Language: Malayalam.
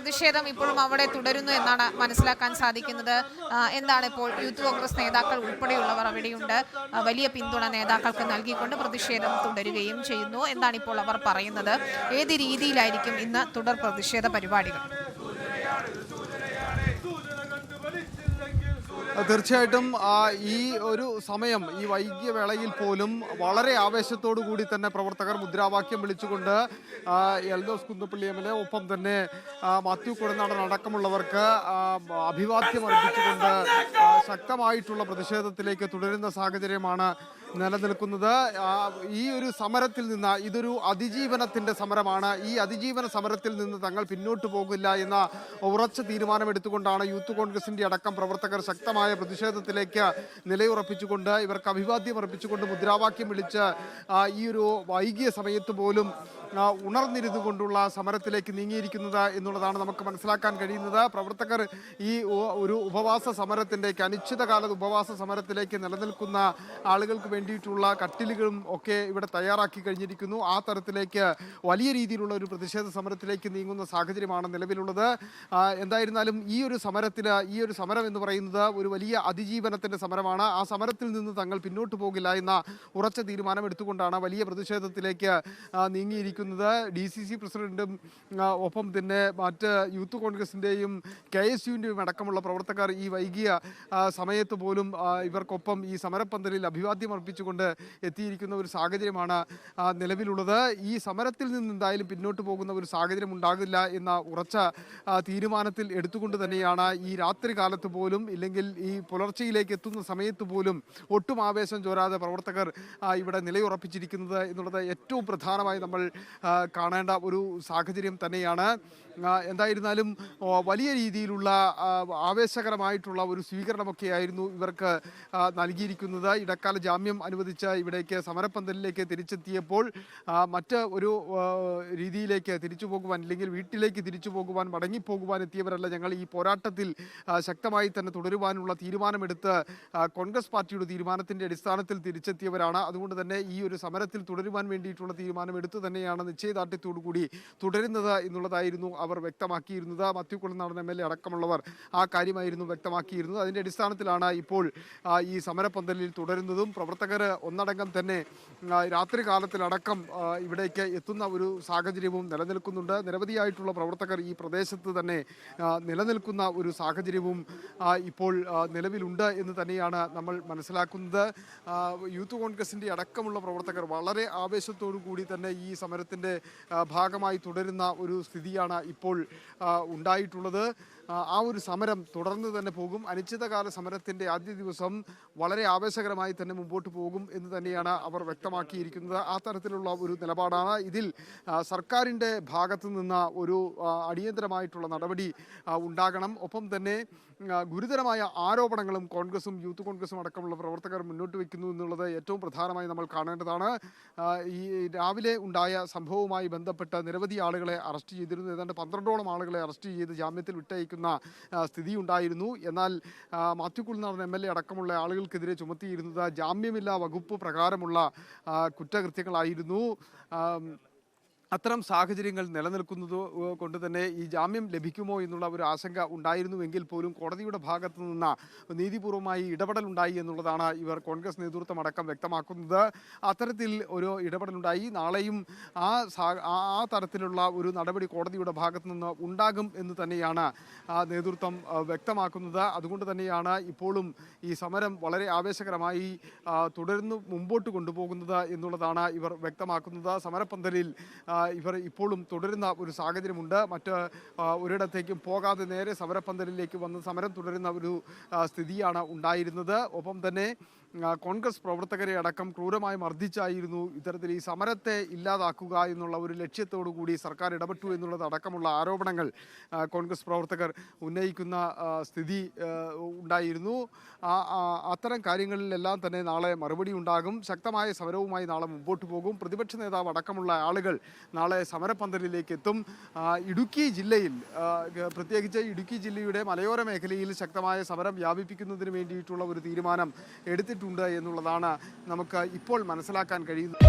പ്രതിഷേധം ഇപ്പോഴും അവിടെ തുടരുന്നു എന്നാണ് മനസ്സിലാക്കാൻ സാധിക്കുന്നത്. എന്താണ് ഇപ്പോൾ യൂത്ത് കോൺഗ്രസ് നേതാക്കൾ ഉൾപ്പെടെയുള്ളവർ അവിടെയുണ്ട്. വലിയ പിന്തുണ നേതാക്കൾക്ക് നൽകിക്കൊണ്ട് പ്രതിഷേധം തുടരുകയും ചെയ്യുന്നു. എന്നാണ് ഇപ്പോൾ അവർ പറയുന്നത്? ഏത് രീതിയിലായിരിക്കും ഇന്ന് തുടർ പ്രതിഷേധ പരിപാടികൾ? തീർച്ചയായിട്ടും ഈ ഒരു സമയം ഈ വൈകിയ വേളയിൽ പോലും വളരെ ആവേശത്തോടു കൂടി തന്നെ പ്രവർത്തകർ മുദ്രാവാക്യം വിളിച്ചുകൊണ്ട് എൽദോസ് കുന്നപ്പള്ളി എം എൽ ഒപ്പം തന്നെ മാത്യു കുടനാടൻ അടക്കമുള്ളവർക്ക് അഭിവാദ്യം അർപ്പിച്ചുകൊണ്ട് ശക്തമായിട്ടുള്ള പ്രതിഷേധത്തിലേക്ക് തുടരുന്ന സാഹചര്യമാണ് നിലനിൽക്കുന്നത്. ഈ ഒരു സമരത്തിൽ നിന്ന് ഇതൊരു അതിജീവനത്തിന്റെ സമരമാണ്. ഈ അതിജീവന സമരത്തിൽ നിന്ന് തങ്ങൾ പിന്നോട്ട് പോകില്ല എന്ന ഉറച്ച തീരുമാനമെടുത്തുകൊണ്ടാണ് യൂത്ത് കോൺഗ്രസിന്റെ അടക്കം പ്രവർത്തകർ ശക്തമായ പ്രതിഷേധത്തിലേക്ക് നിലയുറപ്പിച്ചുകൊണ്ട് ഇവർക്ക് അഭിവാദ്യം അർപ്പിച്ചുകൊണ്ട് മുദ്രാവാക്യം വിളിച്ച് ഈ ഒരു വൈകിയ സമയത്ത് പോലും ഉണർന്നിരുന്നു കൊണ്ടുള്ള സമരത്തിലേക്ക് നീങ്ങിയിരിക്കുന്നത് എന്നുള്ളതാണ് നമുക്ക് മനസ്സിലാക്കാൻ കഴിയുന്നത്. പ്രവർത്തകർ ഈ ഒരു ഉപവാസ സമരത്തിന്റെ അനിശ്ചിതകാല ഉപവാസ സമരത്തിലേക്ക് നിലനിൽക്കുന്ന ആളുകൾക്ക് വേണ്ടിയിട്ടുള്ള കട്ടിലുകളും ഒക്കെ ഇവിടെ തയ്യാറാക്കി കഴിഞ്ഞിരിക്കുന്നു. ആ തരത്തിലേക്ക് വലിയ രീതിയിലുള്ള ഒരു പ്രതിഷേധ സമരത്തിലേക്ക് നീങ്ങുന്ന സാഹചര്യമാണ് നിലവിലുള്ളത്. എന്തായിരുന്നാലും ഈ ഒരു സമരത്തിന് ഈ ഒരു സമരം എന്ന് പറയുന്നത് ഒരു വലിയ അതിജീവനത്തിന്റെ സമരമാണ്. ആ സമരത്തിൽ നിന്ന് തങ്ങൾ പിന്നോട്ട് പോകില്ല എന്ന ഉറച്ച തീരുമാനം എടുത്തുകൊണ്ടാണ് വലിയ പ്രതിഷേധത്തിലേക്ക് നീങ്ങിയിരിക്കുന്നത്. ഡി സി സി പ്രസിഡന്റും ഒപ്പം തന്നെ മറ്റ് യൂത്ത് കോൺഗ്രസിന്റെയും കെ എസ് യുവിന്റെയും അടക്കമുള്ള പ്രവർത്തകർ ഈ വൈകിയ സമയത്ത് പോലും ഇവർക്കൊപ്പം ഈ സമരപ്പന്തലിൽ അഭിവാദ്യം അർപ്പിച്ചുകൊണ്ട് എത്തിയിരിക്കുന്ന ഒരു സാഹചര്യമാണ് നിലവിലുള്ളത്. ഈ സമരത്തിൽ നിന്ന് എന്തായാലും പിന്നോട്ട് പോകുന്ന ഒരു സാഹചര്യം ഉണ്ടാകില്ല എന്ന ഉറച്ച തീരുമാനത്തിൽ എടുത്തുകൊണ്ട് തന്നെയാണ് ഈ രാത്രി കാലത്ത് പോലും ഇല്ലെങ്കിൽ ഈ പുലർച്ചയിലേക്ക് എത്തുന്ന സമയത്ത് പോലും ഒട്ടും ആവേശം ചോരാതെ പ്രവർത്തകർ ഇവിടെ നിലയുറപ്പിച്ചിരിക്കുന്നത് എന്നുള്ളത് ഏറ്റവും പ്രധാനമായി നമ്മൾ കാണേണ്ട ഒരു സാഹചര്യം തന്നെയാണ്. എന്തായിരുന്നാലും വലിയ രീതിയിലുള്ള ആവേശകരമായിട്ടുള്ള ഒരു സ്വീകരണമൊക്കെയായിരുന്നു ഇവർക്ക് നൽകിയിരിക്കുന്നത്. ഇടക്കാല ജാമ്യം അനുവദിച്ച് ഇവിടേക്ക് സമരപ്പന്തലിലേക്ക് തിരിച്ചെത്തിയപ്പോൾ മറ്റ് ഒരു രീതിയിലേക്ക് തിരിച്ചു പോകുവാൻ അല്ലെങ്കിൽ വീട്ടിലേക്ക് തിരിച്ചു പോകുവാൻ മടങ്ങിപ്പോകുവാൻ എത്തിയവരല്ല ഞങ്ങൾ. ഈ പോരാട്ടത്തിൽ ശക്തമായി തന്നെ തുടരുവാനുള്ള തീരുമാനമെടുത്ത് കോൺഗ്രസ് പാർട്ടിയുടെ തീരുമാനത്തിന്റെ അടിസ്ഥാനത്തിൽ തിരിച്ചെത്തിയവരാണ്. അതുകൊണ്ട് തന്നെ ഈ ഒരു സമരത്തിൽ തുടരുവാൻ വേണ്ടിയിട്ടുള്ള തീരുമാനം എടുത്തു തന്നെയാണ് നിശ്ചയദാർഢ്യത്തോടു കൂടി തുടരുന്നത് എന്നുള്ളതായിരുന്നു അവർ വ്യക്തമാക്കിയിരുന്നത്. Mathew Kulanadan M L A അടക്കമുള്ളവർ ആ കാര്യമായിരുന്നു വ്യക്തമാക്കിയിരുന്നത്. അതിന്റെ അടിസ്ഥാനത്തിലാണ് ഇപ്പോൾ ഈ സമരപ്പന്തലിൽ തുടരുന്നതും പ്രവർത്തകർ ഒന്നടങ്കം തന്നെ രാത്രി കാലത്തിലടക്കം ഇവിടേക്ക് എത്തുന്ന ഒരു സാഹചര്യവും നിലനിൽക്കുന്നുണ്ട്. നിരവധിയായിട്ടുള്ള പ്രവർത്തകർ ഈ പ്രദേശത്ത് തന്നെ നിലനിൽക്കുന്ന ഒരു സാഹചര്യവും ഇപ്പോൾ നിലവിലുണ്ട് എന്ന് തന്നെയാണ് നമ്മൾ മനസ്സിലാക്കുന്നത്. യൂത്ത് കോൺഗ്രസിന്റെ അടക്കമുള്ള പ്രവർത്തകർ വളരെ ആവേശത്തോടു കൂടി തന്നെ ഈ സമരത്തിന്റെ ഭാഗമായി തുടരുന്ന ഒരു സ്ഥിതിയാണ് ഇപ്പോൾ ഉണ്ടായിട്ടുള്ളത്. ആ, ഒരു സമരം തുടർന്ന് തന്നെ പോകും. അനിശ്ചിതകാല സമരത്തിന്റെ ആദ്യ ദിവസം വളരെ ആവേശകരമായി തന്നെ മുമ്പോട്ട് പോകും എന്ന് തന്നെയാണ് അവർ വ്യക്തമാക്കിയിരിക്കുന്നത്. ആ തരത്തിലുള്ള ഒരു നിലപാടാണ് ഇതിൽ സർക്കാരിന്റെ ഭാഗത്തു നിന്ന് ഒരു അടിയന്തരമായിട്ടുള്ള നടപടി ഉണ്ടാകണം. ഒപ്പം തന്നെ ഗുരുതരമായ ആരോപണങ്ങളും കോൺഗ്രസും യൂത്ത് കോൺഗ്രസും അടക്കമുള്ള പ്രവർത്തകർ മുന്നോട്ട് വയ്ക്കുന്നു എന്നുള്ളത് ഏറ്റവും പ്രധാനമായി നമ്മൾ കാണേണ്ടതാണ്. ഈ രാവിലെ ഉണ്ടായ സംഭവവുമായി ബന്ധപ്പെട്ട് നിരവധി ആളുകളെ അറസ്റ്റ് ചെയ്തിരുന്നു. ഏതാണ്ട് പന്ത്രണ്ടോളം ആളുകളെ അറസ്റ്റ് ചെയ്ത് ജാമ്യത്തിൽ വിട്ടയക്കുന്ന. ആ, സ്ഥിതി ഉണ്ടായിരുന്നു എന്നാൽ കുൽനാടൻ എം എൽ എ അടക്കമുള്ള ആളുകൾക്കെതിരെ ചുമത്തിയിരുന്നത് ജാമ്യമില്ലാ വകുപ്പ് പ്രകാരമുള്ള കുറ്റകൃത്യങ്ങളായിരുന്നു. അത്തരം സാഹചര്യങ്ങൾ നിലനിൽക്കുന്നത് കൊണ്ട് തന്നെ ഈ ജാമ്യം ലഭിക്കുമോ എന്നുള്ള ഒരു ആശങ്ക ഉണ്ടായിരുന്നുവെങ്കിൽ പോലും കോടതിയുടെ ഭാഗത്തു നിന്ന് നീതിപൂർവമായി ഇടപെടൽ ഉണ്ടായി എന്നുള്ളതാണ് ഇവർ കോൺഗ്രസ് നേതൃത്വം അടക്കം വ്യക്തമാക്കുന്നത്. അത്തരത്തിൽ ഒരു ഇടപെടലുണ്ടായി. നാളെയും ആ ആ തരത്തിലുള്ള ഒരു നടപടി കോടതിയുടെ ഭാഗത്തു നിന്ന് ഉണ്ടാകും എന്ന് തന്നെയാണ് നേതൃത്വം വ്യക്തമാക്കുന്നത്. അതുകൊണ്ട് തന്നെയാണ് ഇപ്പോഴും ഈ സമരം വളരെ ആവേശകരമായി തുടർന്ന് മുമ്പോട്ട് കൊണ്ടുപോകുന്നത് എന്നുള്ളതാണ് ഇവർ വ്യക്തമാക്കുന്നത്. സമരപ്പന്തലിൽ ഇവർ ഇപ്പോഴും തുടരുന്ന ഒരു സാഹചര്യമുണ്ട്. മറ്റ് ഒരിടത്തേക്കും പോകാതെ നേരെ സമരപ്പന്തലിലേക്ക് വന്ന് സമരം തുടരുന്ന ഒരു സ്ഥിതിയാണ് ഉണ്ടായിരുന്നത്. ഒപ്പം തന്നെ കോൺഗ്രസ് പ്രവർത്തകരെ അടക്കം ക്രൂരമായി മർദ്ദിച്ചായിരുന്നു ഇത്തരത്തിൽ ഈ സമരത്തെ ഇല്ലാതാക്കുക എന്നുള്ള ഒരു ലക്ഷ്യത്തോടു കൂടി സർക്കാർ ഇടപെട്ടു എന്നുള്ളത് അടക്കമുള്ള ആരോപണങ്ങൾ കോൺഗ്രസ് പ്രവർത്തകർ ഉന്നയിക്കുന്ന സ്ഥിതി ഉണ്ടായിരുന്നു. അത്തരം കാര്യങ്ങളിലെല്ലാം തന്നെ നാളെ മറുപടി ഉണ്ടാകും. ശക്തമായ സമരവുമായി നാളെ മുമ്പോട്ട് പോകും. പ്രതിപക്ഷ നേതാവ് അടക്കമുള്ള ആളുകൾ നാളെ സമരപന്തലിലേക്ക് എത്തും. ഇടുക്കി ജില്ലയിൽ പ്രത്യേകിച്ച് ഇടുക്കി ജില്ലയുടെ മലയോര മേഖലയിൽ ശക്തമായ സമരം വ്യാപിപ്പിക്കുന്നതിന് വേണ്ടിയിട്ടുള്ള ഒരു തീരുമാനം എടുത്തിട്ടുണ്ട്. ചെയ്തിട്ടുണ്ട് എന്നുള്ളതാണ് നമുക്ക് ഇപ്പോൾ മനസ്സിലാക്കാൻ കഴിയുന്നത്.